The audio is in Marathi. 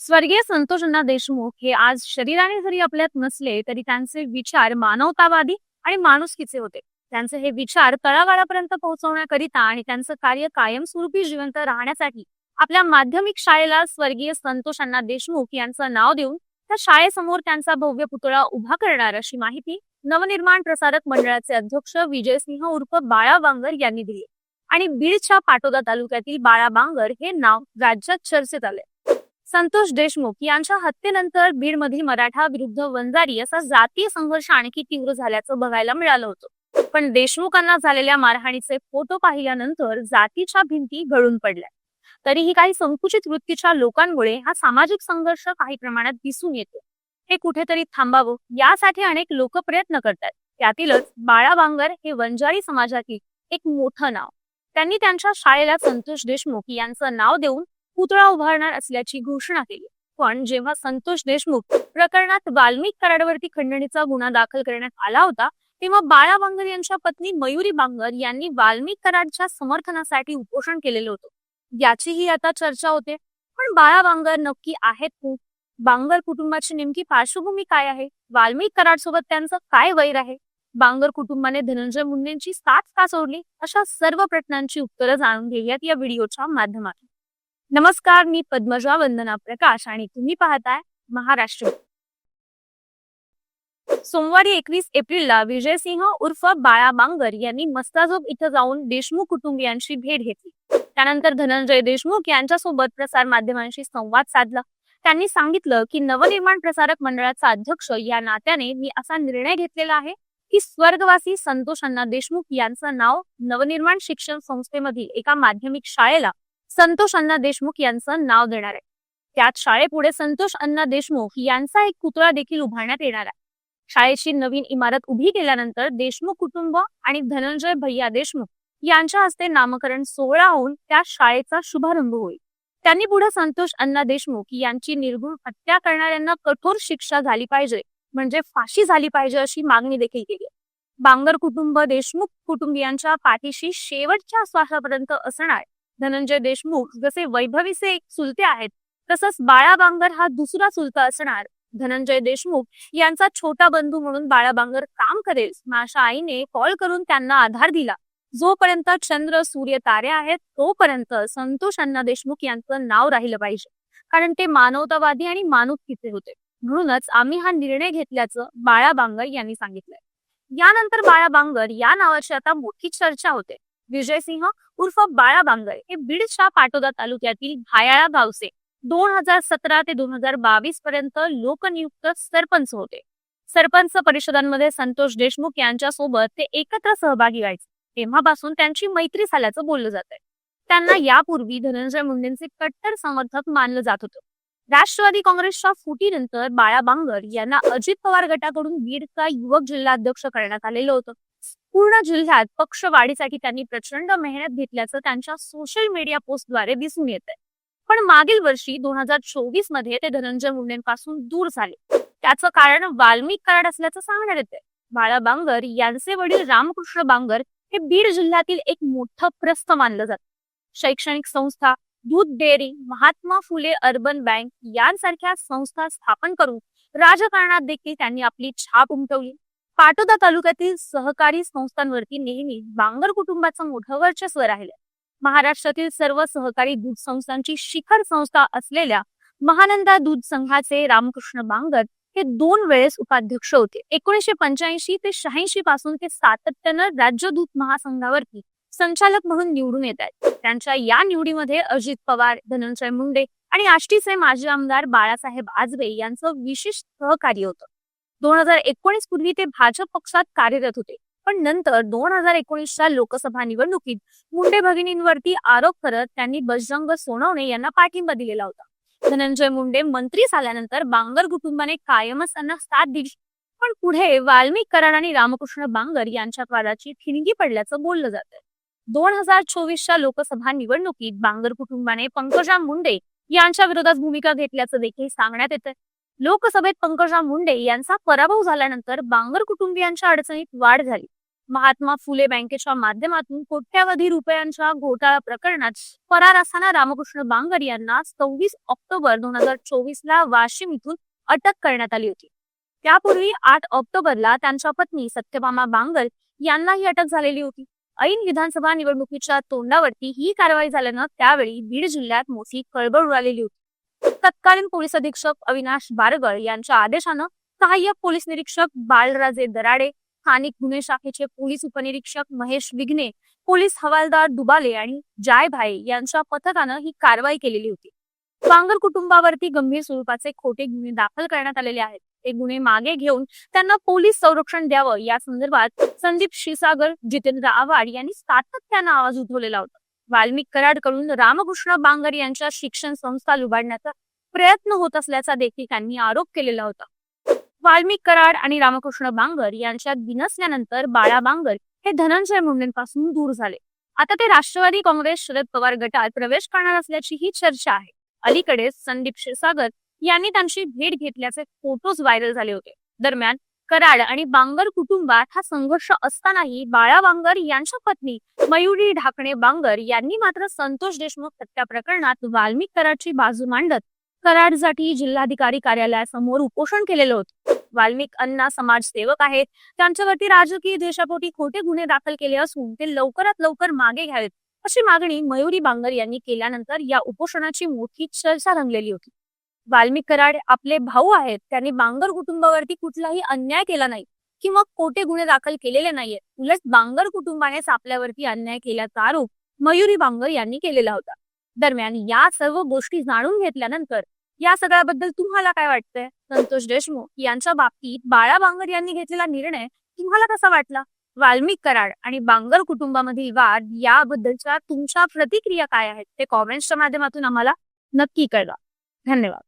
स्वर्गीय संतोषांना देशमुख हे आज शरीराने जरी आपल्यात नसले तरी त्यांचे विचार मानवतावादी आणि माणुसकीचे होते. त्यांचे हे विचार तळागाळापर्यंत पोहोचवण्याकरिता आणि त्यांचं कार्य कायमस्वरूपी जिवंत राहण्यासाठी आपल्या माध्यमिक शाळेला स्वर्गीय संतोषांना देशमुख यांचं नाव देऊन त्या शाळेसमोर त्यांचा भव्य पुतळा उभा करणार अशी माहिती नवनिर्माण प्रसारक मंडळाचे अध्यक्ष विजयसिंह उर्फ बाळा बांगर यांनी दिली. आणि बीडच्या पाटोदा तालुक्यातील बाळा बांगर हे नाव राज्यात चर्चेत आले संतोष देशमुख यांच्या हत्येनंतर बीडमधील मराठा विरुद्ध वंजारी असा जातीय संघर्ष आणखी तीव्र झाल्याचं बघायला मिळालं होतं. पण देशमुखांना झालेल्या मारहाणीचे फोटो पाहिल्यानंतर जातीच्या भिंती गळून पडल्या. तरीही काही संकुचित वृत्तीच्या लोकांमुळे हा सामाजिक संघर्ष काही प्रमाणात दिसून येतो. हे कुठेतरी थांबावं यासाठी अनेक लोक प्रयत्न करतात. त्यातीलच बाळा बांगर हे वंजारी समाजातील एक मोठं नाव. त्यांनी त्यांच्या शाळेला संतोष देशमुख यांचं नाव देऊन पुतळा उभारणार असल्याची घोषणा केली. पण जेव्हा संतोष देशमुख प्रकरणात वाल्मिक कराडवरती खंडणीचा गुन्हा दाखल करण्यात आला होता तेव्हा बाळा बांगर यांच्या पत्नी मयुरी बांगर यांनी वाल्मिक कराडच्या समर्थनासाठी उपोषण केलेलं होतं. याचीही आता चर्चा होते. पण बाळा बांगर नक्की आहेत बांगर कुटुंबाची नेमकी पार्श्वभूमी काय आहे? वाल्मिक कराड सोबत त्यांचं काय वैर आहे? बांगर कुटुंबाने धनंजय मुंडेंची साथ का सोडली अशा सर्व प्रश्नांची उत्तरं जाणून घेऊयात या व्हिडिओच्या माध्यमातून. नमस्कार मी पद्मजा वंदना प्रकाश आणि तुम्ही पाहताय महाराष्ट्र. सोमवारी एकवीस एप्रिलला विजयसिंह उर्फ बाळा बांगर यांनी मस्ताजोब इथं जाऊन देशमुख कुटुंबियांची भेट घेतली. त्यानंतर धनंजय देशमुख यांच्यासोबत प्रसार माध्यमांशी संवाद साधला. त्यांनी सांगितलं की नवनिर्माण प्रसारक मंडळाचा अध्यक्ष या नात्याने मी असा निर्णय घेतलेला आहे की स्वर्गवासी संतोष अण्णा देशमुख यांचं नाव नवनिर्माण शिक्षण संस्थेमधील एका माध्यमिक शाळेला संतोष अण्णा देशमुख यांचं नाव देणार आहे. त्यात शाळेपुढे संतोष अण्णा देशमुख यांचा एक पुतळा देखील उभारण्यात येणार आहे. शाळेची नवीन इमारत उभी केल्यानंतर देशमुख कुटुंब आणि धनंजय भैया देशमुख यांच्या हस्ते नामकरण सोहळा होऊन त्या शाळेचा शुभारंभ होईल. त्यांनी पुढे संतोष अण्णा देशमुख यांची निर्गुण हत्या करणाऱ्यांना कठोर शिक्षा झाली पाहिजे म्हणजे फाशी झाली पाहिजे अशी मागणी देखील केली बांगर कुटुंब देशमुख कुटुंबियांच्या पाठीशी शेवटच्या श्वासापर्यंत असणार धनंजय देशमुख जसे वैभवीचे एक चुलते आहेत तसंच बाळा बांगर हा दुसरा चुलता असणार. धनंजय देशमुख यांचा छोटा बंधू म्हणून बाळा बांगर काम करेल. माझ्या आईने कॉल करून त्यांना आधार दिला. जोपर्यंत चंद्र सूर्य तारे आहेत तोपर्यंत संतोष अण्णा देशमुख यांचं नाव राहिलं पाहिजे. कारण ते मानवतावादी आणि मानुसकीचे होते. म्हणूनच आम्ही हा निर्णय घेतल्याचं बाळा बांगर यांनी सांगितलंय. यानंतर बाळा बांगर या नावाची आता मोठी चर्चा होते. विजयसिंह उर्फ बाळा बांगर हे बीडच्या पाटोदा तालुक्यातील भायाळा गावचे दोन हजार सतरा ते दोन हजार बावीस पर्यंत लोकनियुक्त सरपंच होते. सरपंच परिषदांमध्ये संतोष देशमुख यांच्या सोबत ते एकत्र सहभागी व्हायचे. तेव्हापासून त्यांची मैत्री झाल्याचं बोललं जात आहे त्यांना यापूर्वी धनंजय मुंडेंचे कट्टर समर्थक मानलं जात होतं. राष्ट्रवादी काँग्रेसच्या फुटीनंतर बाळा बांगर यांना अजित पवार गटाकडून बीडचा युवक जिल्हाध्यक्ष करण्यात आलेलं होतं. पूर्ण जिल्ह्यात पक्ष वाढीसाठी त्यांनी प्रचंड मेहनत घेतल्याचं त्यांच्या सोशल मीडिया पोस्टद्वारे दिसून येत आहे पण मागील वर्षी दोन हजार चोवीसमध्ये ते धनंजय मुंडेंपासून दूर झाले. त्याचं कारण वाल्मिक कराड असल्याचं सांगण्यात येते बाळा बांगर यांचे वडील रामकृष्ण बांगर हे बीड जिल्ह्यातील एक मोठं प्रस्थ मानलं जात. शैक्षणिक संस्था दूध dairy Mahatma Phule urban bank यांसारख्या संस्था स्थापन करून राजकारणात देखील त्यांनी आपली छाप उमटवली. पाटोदा तालुक्यातील सहकारी संस्थांवरती नेहमी बांगर कुटुंबाचं मोठं वर्चस्व राहिलं. महाराष्ट्रातील सर्व सहकारी दूध संस्थांची शिखर संस्था असलेल्या महानंदा दूध संघाचे रामकृष्ण बांगर हे दोन वेळेस उपाध्यक्ष होते. एकोणीशे पंच्याऐंशी ते शहाऐंशी पासून ते सातत्यानं राज्य दूध महासंघावरती संचालक म्हणून निवडून येत आहेत. त्यांच्या या निवडीमध्ये अजित पवार धनंजय मुंडे आणि आष्टीचे माजी आमदार बाळासाहेब आजबे यांचं विशेष सहकार्य होतं. दोन हजार एकोणीस पूर्वी ते भाजप पक्षात कार्यरत होते. पण नंतर दोन हजार एकोणीसच्या लोकसभा निवडणुकीत मुंडे भगिनींवरती आरोप करत त्यांनी बजरंग सोनवणे यांना पाठिंबा दिलेला होता. धनंजय मुंडे मंत्री झाल्यानंतर बांगर कुटुंबाने कायमच त्यांना साथ दिली. पण पुढे वाल्मिक कराड आणि रामकृष्ण बांगर यांच्यात वादाची ठिणगी पडल्याचं बोललं जात. दोन हजार चोवीसच्या लोकसभा निवडणुकीत बांगर कुटुंबाने पंकजा मुंडे यांच्या विरोधात भूमिका घेतल्याचं देखील सांगण्यात येतं. लोकसभेत पंकजा मुंडे यांचा पराभव झाल्यानंतर बांगर कुटुंबियांच्या अडचणीत वाढ झाली. महात्मा फुले बँकेच्या माध्यमातून कोट्यावधी रुपयांच्या घोटाळा प्रकरणात फरार असताना रामकृष्ण बांगर यांना सव्वीस ऑक्टोबर दोन हजार चोवीस ला वाशिम इथून अटक करण्यात आली होती. त्यापूर्वी आठ ऑक्टोबरला त्यांच्या पत्नी सत्यभामा बांगर यांनाही अटक झालेली होती. ऐन विधानसभा निवडणुकीच्या तोंडावरती ही कारवाई झाल्यानं त्यावेळी बीड जिल्ह्यात मोठी कळबळ उडालेली होती. तत्कालीन पोलीस अधीक्षक अविनाश बारगळ यांच्या आदेशानं सहाय्यक पोलीस निरीक्षक बाळराजे दराडे स्थानिक गुन्हे शाखेचे पोलीस उपनिरीक्षक महेश विघ्ने पोलीस हवालदार दुबाले आणि जाय भाई यांच्या पथकानं ही कारवाई केलेली होती. बांगर कुटुंबावरती गंभीर स्वरूपाचे खोटे गुन्हे दाखल करण्यात आलेले आहेत. ते गुन्हे मागे घेऊन त्यांना पोलीस संरक्षण द्यावं या संदर्भात संदीप क्षीरसागर जितेंद्र आव्हाड यांनी सातत्यानं आवाज उठवलेला होता. वाल्मिक कराडकडून रामकृष्ण बांगर यांच्या शिक्षण संस्था लुबाडण्याचा प्रयत्न होत असल्याचा देखील त्यांनी आरोप केलेला होता. वाल्मिक कराड आणि रामकृष्ण बांगर यांच्यात बिनसल्यानंतर बाळा बांगर हे धनंजय मुंडेंपासून दूर झाले. आता ते राष्ट्रवादी काँग्रेस शरद पवार गटात प्रवेश करणार असल्याची ही चर्चा आहे. अलीकडेच संदीप क्षीरसागर यांनी त्यांची भेट घेतल्याचे फोटोज व्हायरल झाले होते. दरम्यान कराड आणि बांगर कुटुंबात हा संघर्ष असतानाही बाळा बांगर यांच्या पत्नी मयुरी ढाकणे बांगर यांनी मात्र संतोष देशमुख हत्या प्रकरणात वाल्मिक कराडची बाजू मांडत कराडसाठी जिल्हाधिकारी कार्यालयासमोर उपोषण केलेलं होतं. वाल्मिक अण्णा समाजसेवक आहेत. त्यांच्यावरती राजकीय देशापोटी खोटे गुन्हे दाखल केले असून ते लवकरात लवकर मागे घ्यावेत अशी मागणी मयुरी बांगर यांनी केल्यानंतर या उपोषणाची मोठी चर्चा रंगलेली होती. वाल्मिक कराड आपले भाऊ आहेत त्यांनी बांगर कुटुंबावरती कुठलाही अन्याय केला नाही किंवा खोटे गुन्हे दाखल केलेले नाहीयेत. उलट बांगर कुटुंबानेच आपल्यावरती अन्याय केल्याचा आरोप मयुरी बांगर यांनी केलेला होता. दरम्यान या सर्व गोष्टी जाणून घेतल्यानंतर या सगळ्याबद्दल तुम्हाला काय वाटतंय? संतोष देशमुख यांच्या बाबतीत बाळा बांगर यांनी घेतलेला निर्णय तुम्हाला कसा वाटला? वाल्मिक कराड आणि बांगर कुटुंबामधील वाद याबद्दलच्या तुमच्या प्रतिक्रिया काय आहेत ते कॉमेंट्सच्या माध्यमातून आम्हाला नक्की कळवा. धन्यवाद.